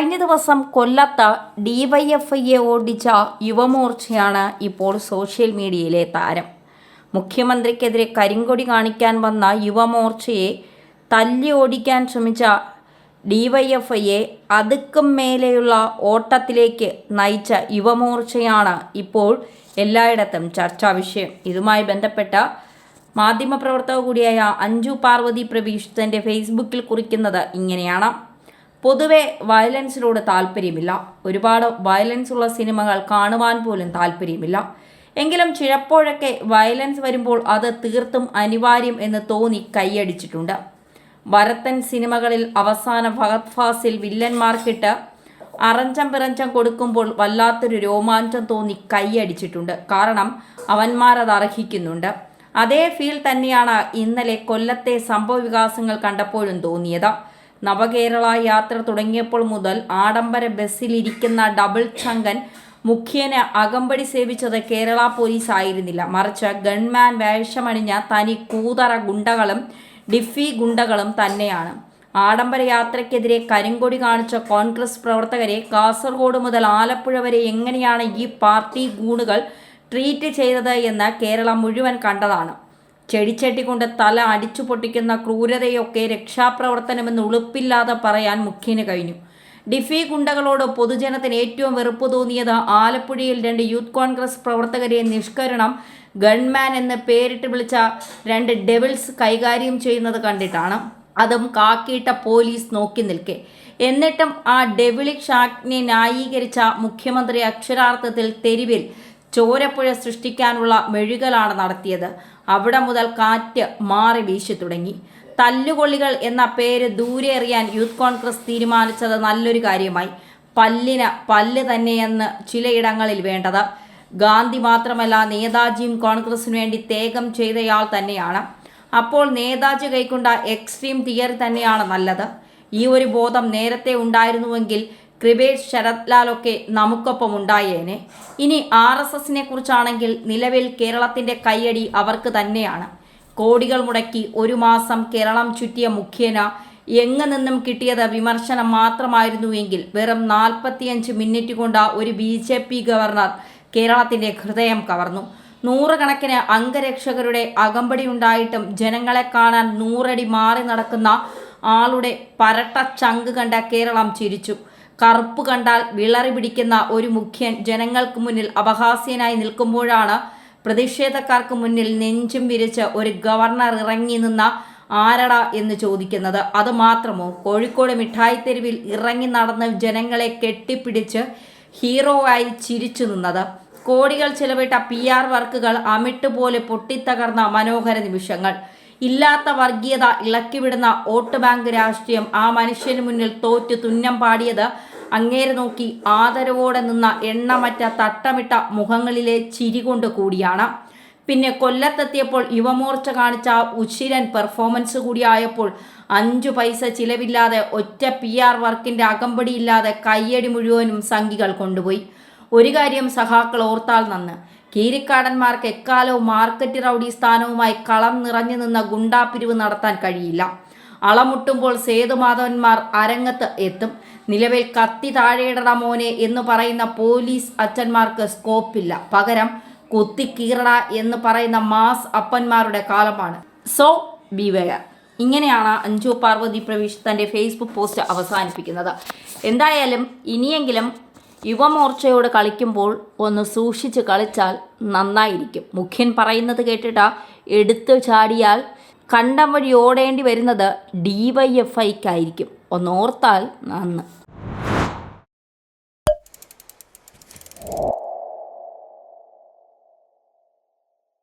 കഴിഞ്ഞ ദിവസം കൊല്ലത്ത് ഡിവൈഎഫ്ഐയെ ഓടിച്ച യുവമോർച്ചയാണ് ഇപ്പോൾ സോഷ്യൽ മീഡിയയിലെ താരം. മുഖ്യമന്ത്രിക്കെതിരെ കരിങ്കൊടി കാണിക്കാൻ വന്ന യുവമോർച്ചയെ തല്ലി ഓടിക്കാൻ ശ്രമിച്ച ഡിവൈഎഫ്ഐയെ അതുക്കും മേലെയുള്ള ഓട്ടത്തിലേക്ക് നയിച്ച യുവമോർച്ചയാണ് ഇപ്പോൾ എല്ലായിടത്തും ചർച്ചാ വിഷയം. ഇതുമായി ബന്ധപ്പെട്ട മാധ്യമപ്രവർത്തക കൂടിയായ അഞ്ജു പാർവതി പ്രവീഷ് തന്റെ ഫേസ്ബുക്കിൽ കുറിക്കുന്നത് ഇങ്ങനെയാണ്. പൊതുവെ വയലൻസിനോട് താല്പര്യമില്ല. ഒരുപാട് വയലൻസ് ഉള്ള സിനിമകൾ കാണുവാൻ പോലും താല്പര്യമില്ല. എങ്കിലും ചിലപ്പോഴൊക്കെ വയലൻസ് വരുമ്പോൾ അത് തീർത്തും അനിവാര്യം എന്ന് തോന്നി കൈയടിച്ചിട്ടുണ്ട്. വരത്തൻ സിനിമകളിൽ അവസാന ഫഹദ് ഫാസിൽ വില്ലന്മാർക്കിട്ട് അറഞ്ചം പിറഞ്ചം കൊടുക്കുമ്പോൾ വല്ലാത്തൊരു രോമാഞ്ചം തോന്നി കൈയടിച്ചിട്ടുണ്ട്. കാരണം അവന്മാരത് അർഹിക്കുന്നുണ്ട്. അതേ ഫീൽ തന്നെയാണ് ഇന്നലെ കൊല്ലത്തെ സംഭവ വികാസങ്ങൾ കണ്ടപ്പോഴും തോന്നിയത്. നവകേരള യാത്ര തുടങ്ങിയപ്പോൾ മുതൽ ആഡംബര ബസ്സിലിരിക്കുന്ന ഡബിൾ ചങ്കൻ മുഖ്യന് അകമ്പടി സേവിച്ചത് കേരള പോലീസ് ആയിരുന്നില്ല. മറിച്ച് ഗൺമാൻ വേഷമണിഞ്ഞ തനി കൂതറ ഗുണ്ടകളും ഡിഫി ഗുണ്ടകളും തന്നെയാണ്. ആഡംബര യാത്രയ്ക്കെതിരെ കരിങ്കൊടി കാണിച്ച കോൺഗ്രസ് പ്രവർത്തകരെ കാസർഗോഡ് മുതൽ ആലപ്പുഴ വരെ എങ്ങനെയാണ് ഈ പാർട്ടി ഗൂണുകൾ ട്രീറ്റ് ചെയ്തത് എന്ന് കേരളം മുഴുവൻ കണ്ടതാണ്. ചെടിച്ചട്ടി കൊണ്ട് തല അടിച്ചു പൊട്ടിക്കുന്ന ക്രൂരതയൊക്കെ രക്ഷാപ്രവർത്തനമെന്ന് ഉളുപ്പില്ലാതെ പറയാൻ മുഖ്യന് കഴിഞ്ഞു. ഡിഫി ഗുണ്ടകളോട് പൊതുജനത്തിന് ഏറ്റവും വെറുപ്പ് തോന്നിയത് ആലപ്പുഴയിൽ രണ്ട് യൂത്ത് കോൺഗ്രസ് പ്രവർത്തകരെ നിഷ്കരണം ഗൺമാൻ എന്ന് പേരിട്ട് വിളിച്ച രണ്ട് ഡെവിൾസ് കൈകാര്യം ചെയ്യുന്നത് കണ്ടിട്ടാണ്. അതും കാക്കിയിട്ട പോലീസ് നോക്കി നിൽക്കെ. എന്നിട്ടും ആ ഡെവിളിക് ഷാക്കിനെ ന്യായീകരിച്ച മുഖ്യമന്ത്രി അക്ഷരാർത്ഥത്തിൽ തെരുവിൽ ചോരപ്പുഴ സൃഷ്ടിക്കാനുള്ള മെഴുകലാണ് നടത്തിയത്. അവിടെ മുതൽ കാറ്റ് മാറി വീശി തുടങ്ങി. തല്ലുകൊള്ളികൾ എന്ന പേര് ദൂരെ എറിയാൻ യൂത്ത് കോൺഗ്രസ് തീരുമാനിച്ചത് നല്ലൊരു കാര്യമായി. പല്ലിന് പല്ല് തന്നെയെന്ന് ചിലയിടങ്ങളിൽ വേണ്ടത്. ഗാന്ധി മാത്രമല്ല നേതാജിയും കോൺഗ്രസിനു വേണ്ടി തേകം ചെയ്തയാൾ തന്നെയാണ്. അപ്പോൾ നേതാജി കൈക്കൊണ്ട എക്സ്ട്രീം തിയറി തന്നെയാണ് നല്ലത്. ഈ ഒരു ബോധം നേരത്തെ ഉണ്ടായിരുന്നുവെങ്കിൽ കൃപേഷ് ശരത് ലാലൊക്കെ നമുക്കൊപ്പം ഉണ്ടായേനെ ഇനി ആർ എസ് എസിനെ കുറിച്ചാണെങ്കിൽ നിലവിൽ കേരളത്തിന്റെ കൈയടി അവർക്ക് തന്നെയാണ്. കോടികൾ മുടക്കി ഒരു മാസം കേരളം ചുറ്റിയ മുഖ്യന എങ്ങു നിന്നും കിട്ടിയത് വിമർശനം മാത്രമായിരുന്നുവെങ്കിൽ വെറും നാൽപ്പത്തിയഞ്ച് മിനിറ്റ് കൊണ്ട് ഒരു ബി ജെ പി ഗവർണർ കേരളത്തിന്റെ ഹൃദയം കവർന്നു. നൂറുകണക്കിന് അംഗരക്ഷകരുടെ അകമ്പടി ഉണ്ടായിട്ടും ജനങ്ങളെ കാണാൻ നൂറടി മാറി നടക്കുന്ന ആളുടെ പരട്ട ചങ്ക് കണ്ട കേരളം ചിരിച്ചു. കറുപ്പ് കണ്ടാൽ വിളറി പിടിക്കുന്ന ഒരു മുഖ്യൻ ജനങ്ങൾക്ക് മുന്നിൽ അപഹാസ്യനായി നിൽക്കുമ്പോഴാണ് പ്രതിഷേധക്കാർക്ക് മുന്നിൽ നെഞ്ചും വിരിച്ച് ഒരു ഗവർണർ ഇറങ്ങി നിന്ന ആരട എന്ന് ചോദിക്കുന്നത്. അത് മാത്രമോ? കോഴിക്കോട് മിഠായിത്തെരുവിൽ ഇറങ്ങി നടന്ന ജനങ്ങളെ കെട്ടിപ്പിടിച്ച് ഹീറോ ആയി ചിരിച്ചു നിന്നത്. കോടികൾ ചിലവിട്ട പി ആർ വർക്കുകൾ അമിട്ടുപോലെ പൊട്ടിത്തകർന്ന മനോഹര നിമിഷങ്ങൾ. ഇല്ലാത്ത വർഗീയത ഇളക്കിവിടുന്ന വോട്ട് ബാങ്ക് രാഷ്ട്രീയം ആ മനുഷ്യന് മുന്നിൽ തോറ്റു തുന്നം പാടിയത് അങ്ങേരെ നോക്കി ആദരവോടെ നിന്ന എണ്ണമറ്റ തട്ടമിട്ട മുഖങ്ങളിലെ ചിരി കൊണ്ട് കൂടിയാണ്. പിന്നെ കൊല്ലത്തെത്തിയപ്പോൾ യുവമോർച്ച കാണിച്ച ഉശിരൻ പെർഫോമൻസ് കൂടിയായപ്പോൾ അഞ്ചു പൈസ ചിലവില്ലാതെ ഒറ്റ പി ആർ വർക്കിന്റെ അകമ്പടിയില്ലാതെ കയ്യടി മുഴുവനും സംഘികൾ കൊണ്ടുപോയി. ഒരു കാര്യം സഹാക്കൾ ഓർത്താൽ നന്ന്. കീരിക്കാടന്മാർക്ക് എക്കാലവും മാർക്കറ്റ് റൗഡി സ്ഥാനവുമായി കളം നിറഞ്ഞു നിന്ന ഗുണ്ടാപ്പിരിവ് നടത്താൻ കഴിയില്ല. അളമുട്ടുമ്പോൾ സേതുമാധവന്മാർ അരങ്ങത്ത് എത്തും. നിലവിൽ കത്തി താഴെയിടണ മോനെ എന്ന് പറയുന്ന പോലീസ് അച്ഛന്മാർക്ക് സ്കോപ്പില്ല. പകരം കുത്തിക്കീറട എന്ന് പറയുന്ന മാസ് അപ്പന്മാരുടെ കാലമാണ്. സോ ബിവെയർ ഇങ്ങനെയാണ് അഞ്ജു പാർവതി പ്രവീഷ് തന്റെ ഫേസ്ബുക്ക് പോസ്റ്റ് അവസാനിപ്പിക്കുന്നത്. എന്തായാലും ഇനിയെങ്കിലും യുവമോർച്ചയോട് കളിക്കുമ്പോൾ ഒന്ന് സൂക്ഷിച്ച് കളിച്ചാൽ നന്നായിരിക്കും. മുഖ്യൻ പറയുന്നത് കേട്ടിട്ട് എടുത്തു ചാടിയാൽ കണ്ടം വഴി ഓടേണ്ടി വരുന്നത് ഡി വൈ എഫ് ഐക്കായിരിക്കും ഒന്നോർത്താൽ നന്ന്.